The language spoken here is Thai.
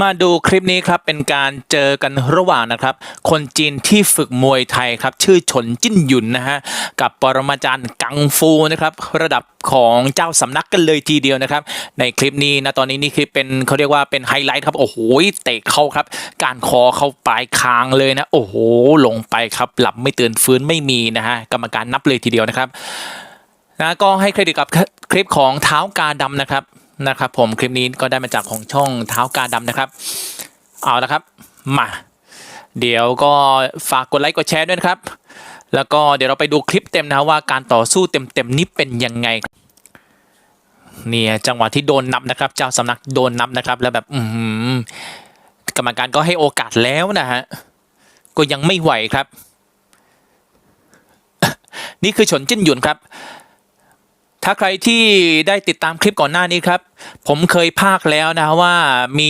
มาดูคลิปนี้ครับเป็นการเจอกันระหว่างนะครับ คนจีนที่ฝึกมวยไทยครับชื่อฉนจิ้นหยุนนะฮะกับปรมาจารย์กังฟูนะครับระดับของเจ้าสำนักกันเลยทีเดียวนะครับ ในคลิปนี้นะตอนนี้นี่คือเป็นเขาเรียกว่าเป็นไฮไลท์ครับโอ้โหเตะเข้าครับ การคอเข้าปลายคางเลยนะโอ้โหลงไปครับ หลับไม่ตื่นฟื้นไม่มีนะฮะกรรมการนับเลยทีเดียวนะครับนะก็ให้เครดิตกับคลิปของเท้ากาดำนะครับ นะครับผมคลิปนี้ก็ได้มาจากของช่องเท้ากาดำนะครับ เอาละครับมาเดี๋ยวก็ฝากกดไลค์กดแชร์ด้วยนะครับ แล้วก็เดี๋ยวเราไปดูคลิปเต็มนะว่าการต่อสู้เต็มๆนี้เป็นยังไงเนี่ยจังหวะที่โดนนับนะครับ เจ้าสำนักโดนนับนะครับ แล้วแบบอือหือกรรมการก็ให้โอกาสแล้วนะฮะก็ยังไม่ไหวครับ นี่คือฉนจิ้นหยุนครับ ถ้าใครที่ได้ติดตามคลิปก่อนหน้านี้ครับ ผมเคยพากแล้วนะว่ามี